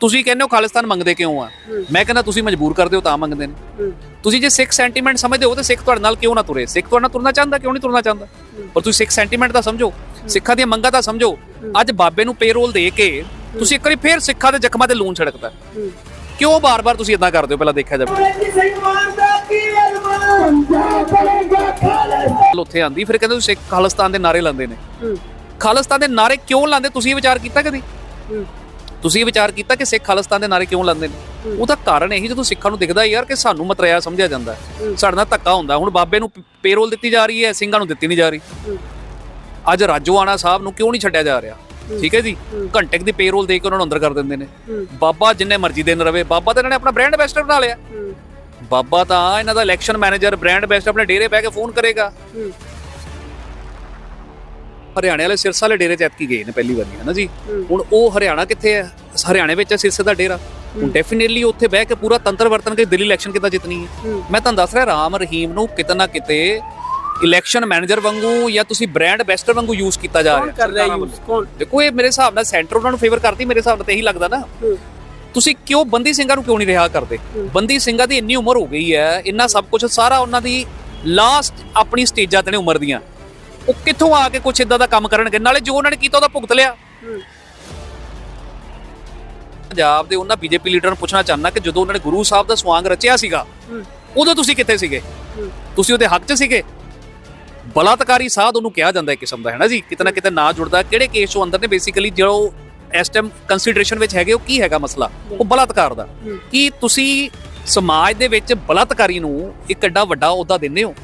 ਤੁਸੀਂ ਕਹਿੰਦੇ ਹੋ ਖਾਲਿਸਤਾਨ ਮੰਗਦੇ ਕਿਉਂ ਆ। ਮੈਂ ਕਹਿੰਦਾ ਤੁਸੀਂ ਮਜਬੂਰ ਕਰਦੇ ਹੋ ਤਾਂ ਮੰਗਦੇ ਨੇ। ਤੁਸੀਂ ਜੇ ਸਿੱਖ ਸੈਂਟੀਮੈਂਟ ਸਮਝਦੇ ਹੋ ਤਾਂ ਸਿੱਖ ਤੁਹਾਡੇ ਨਾਲ ਕਿਉਂ ਨਾ ਤੁਰੇ? ਸਿੱਖ ਤੁਹਾਡੇ ਨਾਲ ਤੁਰਨਾ ਚਾਹੁੰਦਾ ਕਿਉਂ ਨਹੀਂ ਤੁਰਨਾ ਚਾਹੁੰਦਾ? ਪਰ ਤੁਸੀਂ ਸਿੱਖ ਸੈਂਟੀਮੈਂਟ ਦਾ ਸਮਝੋ ਸਿੱਖਾਂ ਦੀਆਂ ਮੰਗਾਂ ਦਾ ਸਮਝੋ। ਅੱਜ ਬਾਬੇ ਨੂੰ ਪੇਰੋਲ ਦੇ ਕੇ ਤੁਸੀਂ ਇੱਕ ਵਾਰੀ ਫੇਰ ਸਿੱਖਾਂ ਦੇ ਜ਼ਖਮਾਂ ਤੇ ਲੂਣ ਛੜਕਦਾ। ਕਿਉਂ ਬਾਰ-ਬਾਰ ਤੁਸੀਂ ਇਦਾਂ ਕਰਦੇ ਹੋ? ਪਹਿਲਾਂ ਦੇਖਿਆ ਜਾਵੇ। ਉੱਥੇ ਆਂਦੀ ਫਿਰ ਕਹਿੰਦੇ ਤੁਸੀਂ ਸਿੱਖ ਖਾਲਿਸਤਾਨ ਦੇ ਨਾਰੇ ਲਾਉਂਦੇ ਨੇ। ਖਾਲਿਸਤਾਨ ਦੇ ਨਾਰੇ ਕਿਉਂ ਲਾਉਂਦੇ? ਤੁਸੀਂ ਇਹ ਵਿਚਾਰ ਕੀਤਾ ਕਦੀ। ਤੁਸੀਂ ਇਹ ਵਿਚਾਰ ਕੀਤਾ ਕਿ ਸਿੱਖ ਖਾਲਿਸਤਾਨ ਦੇ ਨਾਰੇ ਕਿਉਂ ਲਾਉਂਦੇ ਨੇ। ਉਹਦਾ ਕਾਰਨ ਇਹੀ ਜਦੋਂ ਸਿੱਖਾਂ ਨੂੰ ਦਿਖਦਾ ਯਾਰ ਕਿ ਸਾਨੂੰ ਮਤਰਿਆ ਸਮਝਿਆ ਜਾਂਦਾ। ਸਾਡੇ ਨਾਲ ਧੱਕਾ ਹੁੰਦਾ ਹੁਣ ਬਾਬੇ ਨੂੰ ਪੇਰੋਲ ਦਿੱਤੀ ਜਾ ਰਹੀ ਹੈ ਸਿੰਘਾਂ ਨੂੰ ਦਿੱਤੀ ਨਹੀਂ ਜਾ ਰਹੀ। ਅੱਜ ਰਾਜੋਆਣਾ ਸਾਹਿਬ ਨੂੰ ਕਿਉਂ ਨਹੀਂ ਛੱਡਿਆ ਜਾ ਰਿਹਾ ਠੀਕ ਹੈ ਜੀ। ਘੰਟੇ ਦੀ ਪੇਰੋਲ ਦੇ ਕੇ ਉਹਨਾਂ ਨੂੰ ਅੰਦਰ ਕਰ ਦਿੰਦੇ ਨੇ। ਬਾਬਾ ਜਿੰਨੇ ਮਰਜ਼ੀ ਦਿਨ ਰਵੇ ਬਾਬਾ ਤਾਂ ਇਹਨਾਂ ਨੇ ਆਪਣਾ ਬ੍ਰਾਂਡ ਐਂਬੈਸਡਰ ਬਣਾ ਲਿਆ। ਬਾਬਾ ਤਾਂ ਇਹਨਾਂ ਦਾ ਇਲੈਕਸ਼ਨ ਮੈਨੇਜਰ ਬ੍ਰਾਂਡ ਐਂਬੈਸਡਰ ਆਪਣੇ ਡੇਰੇ ਬਹਿ ਕੇ ਫੋਨ ਕਰੇਗਾ। ਹਰਿਆਣੇ ਵਾਲੇ ਸਿਰਸਾ ਵਾਲੇ ਡੇਰੇ ਚ ਐਤਕੀ ਗਏ ਨੇ ਪਹਿਲੀ ਵਾਰੀ ਹੈ ਨਾ ਜੀ। ਹੁਣ ਉਹ ਹਰਿਆਣਾ ਕਿੱਥੇ ਹੈ? ਹਰਿਆਣੇ ਵਿੱਚ ਹੈ ਸਿਰਸੇ ਦਾ ਡੇਰਾ। ਹੁਣ ਡੈਫੀਨਿਟਲੀ ਉੱਥੇ ਬਹਿ ਕੇ ਪੂਰਾ ਤੰਤਰ ਵਰਤਨ ਕੇ ਦਿੱਲੀ ਇਲੈਕਸ਼ਨ ਕਿੱਦਾਂ ਜਿੱਤਣੀ ਹੈ। ਮੈਂ ਤੁਹਾਨੂੰ ਦੱਸ ਰਿਹਾ ਰਾਮ ਰਹੀਮ ਨੂੰ ਕਿਤੇ ਨਾ ਕਿਤੇ ਇਲੈਕਸ਼ਨ ਮੈਨੇਜਰ ਵਾਂਗੂ ਜਾਂ ਤੁਸੀਂ ਬ੍ਰਾਂਡ ਐਂਬੈਸਡਰ ਵਾਂਗੂ ਯੂਜ਼ ਕੀਤਾ ਜਾ ਕੌਣ ਰਿਹਾ। ਕਰ ਰਿਹਾ ਸਰਕਾਰਾਂ ਯੂਜ਼ ਕੌਣ? ਦੇਖੋ ਇਹ ਮੇਰੇ ਹਿਸਾਬ ਨਾਲ ਸੈਂਟਰ ਉਹਨਾਂ ਨੂੰ ਫੇਵਰ ਕਰਦੀ ਮੇਰੇ ਹਿਸਾਬ ਨਾਲ ਤੇ ਇਹੀ ਲੱਗਦਾ ਨਾ। ਤੁਸੀਂ ਕਿਉਂ ਬੰਦੀ ਸਿੰਘਾਂ ਨੂੰ ਕਿਉਂ ਨਹੀਂ ਰਿਹਾ ਕਰਦੇ। ਬੰਦੀ ਸਿੰਘਾਂ ਦੀ ਇੰਨੀ ਉਮਰ ਹੋ ਗਈ ਹੈ ਇੰਨਾ ਸਭ ਕੁਝ ਸਾਰਾ ਉਹਨਾਂ ਦੀ ਲਾਸਟ ਆਪਣੀ ਸਟੇਜਾਂ ਤੇ ਨੇ ਉਮਰ ਦੀਆਂ। ਉਹ ਕਿੱਥੋਂ ਆ ਕੇ ਕੁਝ ਇਦਾਂ ਦਾ ਕੰਮ ਕਰਨਗੇ? ਨਾਲੇ ਜੋ ਉਹਨਾਂ ਨੇ ਕੀਤਾ ਉਹਦਾ ਭੁਗਤ ਲਿਆ। ਹੂੰ। ਪੰਜਾਬ ਦੇ ਉਹਨਾਂ ਬੀਜੇਪੀ ਲੀਡਰ ਨੂੰ ਪੁੱਛਣਾ ਚਾਹੁੰਦਾ ਕਿ ਜਦੋਂ ਉਹਨਾਂ ਨੇ ਗੁਰੂ ਸਾਹਿਬ ਦਾ ਸਵਾਂਗ ਰਚਿਆ ਸੀਗਾ ਹੂੰ। ਉਦੋਂ ਤੁਸੀਂ ਕਿੱਥੇ ਸੀਗੇ? ਹੂੰ। ਤੁਸੀਂ ਉਹਦੇ ਹੱਕ 'ਚ ਸੀਗੇ? ਬਲਾਤਕਾਰੀ ਸਾਧ ਉਹਨੂੰ ਕਿਹਾ ਜਾਂਦਾ ਇੱਕ ਕਿਸਮ ਦਾ ਹੈ ਨਾ ਜੀ? ਕਿਤੇ ਨਾ ਕਿਤੇ ਨਾ ਜੁੜਦਾ ਕਿਹੜੇ ਕੇਸ ਚੋਂ ਅੰਦਰ ਨੇ? ਬੇਸਿਕਲੀ ਜੋ ਇਸ ਟਾਈਮ ਕੰਸੀਡਰੇਸ਼ਨ ਵਿੱਚ ਹੈਗੇ ਉਹ ਕੀ ਹੈਗਾ ਮਸਲਾ? ਉਹ ਬਲਾਤਕਾਰ ਦਾ। ਹੂੰ। ਕੀ ਤੁਸੀਂ ਸਮਾਜ ਦੇ ਵਿੱਚ ਬਲਾਤਕਾਰੀ ਨੂੰ ਇੱਕ ਐਡਾ ਵੱਡਾ ਅਹੁਦਾ ਦਿੰਦੇ ਹੋ?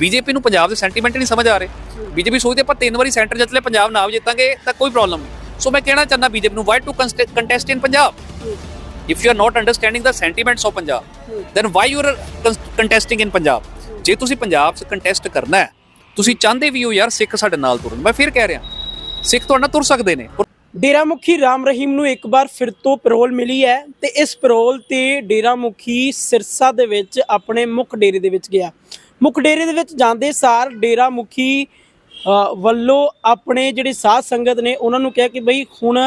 ਬੀਜੇਪੀ ਨੂੰ ਪੰਜਾਬ ਦੇ ਸੈਂਟੀਮੈਂਟ ਨਹੀਂ ਸਮਝ ਆ ਰਹੇ। ਬੀਜੇਪੀ ਸੋਚਦੇ ਆਪਾਂ ਤਿੰਨ ਵਾਰੀ ਸੈਂਟਰ ਜਿੱਤ ਲਿਆ, ਪੰਜਾਬ ਨਾ ਜਿੱਤਾਂਗੇ ਤਾਂ ਕੋਈ ਪ੍ਰੋਬਲਮ ਨਹੀਂ। ਸੋ ਮੈਂ ਕਹਿਣਾ ਚਾਹੁੰਦਾ ਬੀਜੇਪੀ ਨੂੰ why to contest in Punjab ਹੂੰ। if you are not understanding the sentiments of punjab ਹੂੰ। then why you are con- ਜੇ ਤੁਸੀਂ ਪੰਜਾਬ 'ਚ ਕੰਟੈਸਟ ਕਰਨਾ ਹੈ, ਤੁਸੀਂ ਚਾਹੁੰਦੇ ਵੀ ਹੋ ਯਾਰ ਸਿੱਖ ਸਾਡੇ ਨਾਲ ਤੁਰਨ। ਮੈਂ ਫਿਰ ਕਹਿ ਰਿਹਾ, ਸਿੱਖ ਤੁਹਾਡੇ ਨਾਲ ਤੁਰ ਸਕਦੇ ਨੇ। ਡੇਰਾ ਮੁਖੀ ਰਾਮ ਰਹੀਮ ਨੂੰ ਇੱਕ ਵਾਰ ਫਿਰ ਤੋਂ ਪੈਰੋਲ ਮਿਲੀ ਹੈ ਤੇ ਇਸ ਪੈਰੋਲ ਤੇ ਡੇਰਾ ਮੁਖੀ ਸਿਰਸਾ ਦੇ ਵਿੱਚ ਆਪਣੇ ਮੁੱਖ ਡੇਰੇ ਦੇ ਵਿੱਚ ਗਿਆ। ਮੁੱਖ ਡੇਰੇ ਦੇ ਵਿੱਚ ਜਾਂਦੇ ਸਾਰ ਡੇਰਾ ਮੁਖੀ ਵੱਲੋਂ ਆਪਣੇ ਜਿਹੜੇ ਸਾਧ ਸੰਗਤ ਨੇ ਉਹਨਾਂ ਨੂੰ ਕਿਹਾ ਕਿ ਬਈ ਹੁਣ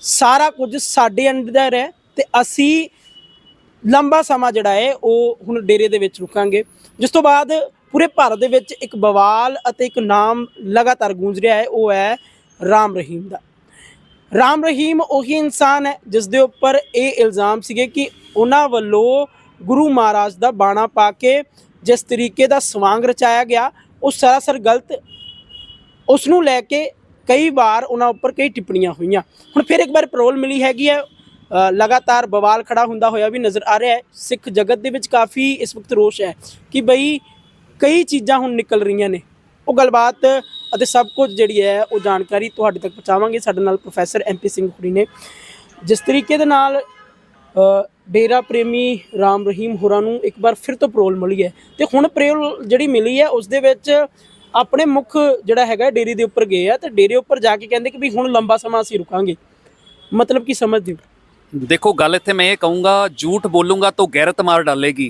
ਸਾਰਾ ਕੁਝ ਸਾਡੇ ਅੰਦਰ ਹੈ ਤੇ ਅਸੀਂ ਲੰਬਾ ਸਮਾਂ ਜਿਹੜਾ ਹੈ ਉਹ ਹੁਣ ਡੇਰੇ ਦੇ ਵਿੱਚ ਰੁਕਾਂਗੇ। ਜਿਸ ਤੋਂ ਬਾਅਦ ਪੂਰੇ ਭਾਰਤ ਦੇ ਵਿੱਚ ਇੱਕ ਬਵਾਲ ਅਤੇ ਇੱਕ ਨਾਮ ਲਗਾਤਾਰ ਗੂੰਜ ਰਿਹਾ ਹੈ, ਉਹ ਹੈ ਰਾਮ ਰਹੀਮ ਦਾ। ਰਾਮ ਰਹੀਮ ਉਹੀ ਇਨਸਾਨ ਹੈ ਜਿਸ ਦੇ ਉੱਪਰ ਇਹ ਇਲਜ਼ਾਮ ਸੀਗੇ ਕਿ ਉਹਨਾਂ ਵੱਲੋਂ ਗੁਰੂ ਮਹਾਰਾਜ ਦਾ ਬਾਣਾ ਪਾ ਕੇ ਜਿਸ ਤਰੀਕੇ ਦਾ ਸਵਾਂਗ ਰਚਾਇਆ ਗਿਆ, ਉਹ ਸਰਾਸਰ ਗਲਤ ਉਸ ਨੂੰ ਲੈ ਕੇ ਕਈ ਵਾਰ ਉਹਨਾਂ ਉੱਪਰ ਕਈ ਟਿੱਪਣੀਆਂ ਹੋਈਆਂ। ਹੁਣ ਫਿਰ ਇੱਕ ਵਾਰ ਪੈਰੋਲ ਮਿਲੀ ਹੈਗੀ ਹੈ ਲਗਾਤਾਰ ਬਵਾਲ ਖੜਾ ਹੁੰਦਾ ਹੋਇਆ ਵੀ ਨਜ਼ਰ ਆ ਰਿਹਾ ਹੈ। ਸਿੱਖ ਜਗਤ ਦੇ ਵਿੱਚ ਕਾਫੀ ਇਸ ਵਕਤ ਰੋਸ਼ ਹੈ ਕਿ ਬਈ ਕਈ ਚੀਜ਼ਾਂ ਹੁਣ ਨਿਕਲ ਰਹੀਆਂ ਨੇ। ਉਹ ਗੱਲਬਾਤ ਅਤੇ ਸਭ ਕੁਝ ਜਿਹੜੀ ਹੈ, ਉਹ ਜਾਣਕਾਰੀ ਤੁਹਾਡੇ ਤੱਕ ਪਹੁੰਚਾਵਾਂਗੇ। ਸਾਡੇ ਨਾਲ ਪ੍ਰੋਫੈਸਰ ਐਮਪੀ ਸਿੰਘ ਹੁਰੀ ਨੇ। ਜਿਸ ਤਰੀਕੇ ਦੇ ਨਾਲ ਡੇਰਾ ਪ੍ਰੇਮੀ ਰਾਮ ਰਹੀਮ ਹੋਰਾਂ ਨੂੰ ਇੱਕ ਵਾਰ ਫਿਰ ਤੋਂ ਪੈਰੋਲ ਮਿਲੀ ਹੈ ਤੇ ਹੁਣ ਪੈਰੋਲ ਜਿਹੜੀ ਮਿਲੀ ਹੈ ਉਸ ਦੇ ਵਿੱਚ ਆਪਣੇ ਮੁੱਖ ਜਿਹੜਾ ਹੈਗਾ ਡੇਰੇ ਦੇ ਉੱਪਰ ਗਏ ਆ ਤੇ ਡੇਰੇ ਉੱਪਰ ਜਾ ਕੇ ਕਹਿੰਦੇ ਕਿ ਵੀ ਹੁਣ ਲੰਬਾ ਸਮਾਂ ਅਸੀਂ ਰੁਕਾਂਗੇ ਮਤਲਬ ਕੀ ਸਮਝਦੇ ਹੋ देखो गल इतने मैं ये कहूंगा झूठ बोलूंगा तो गैरत मार डालेगी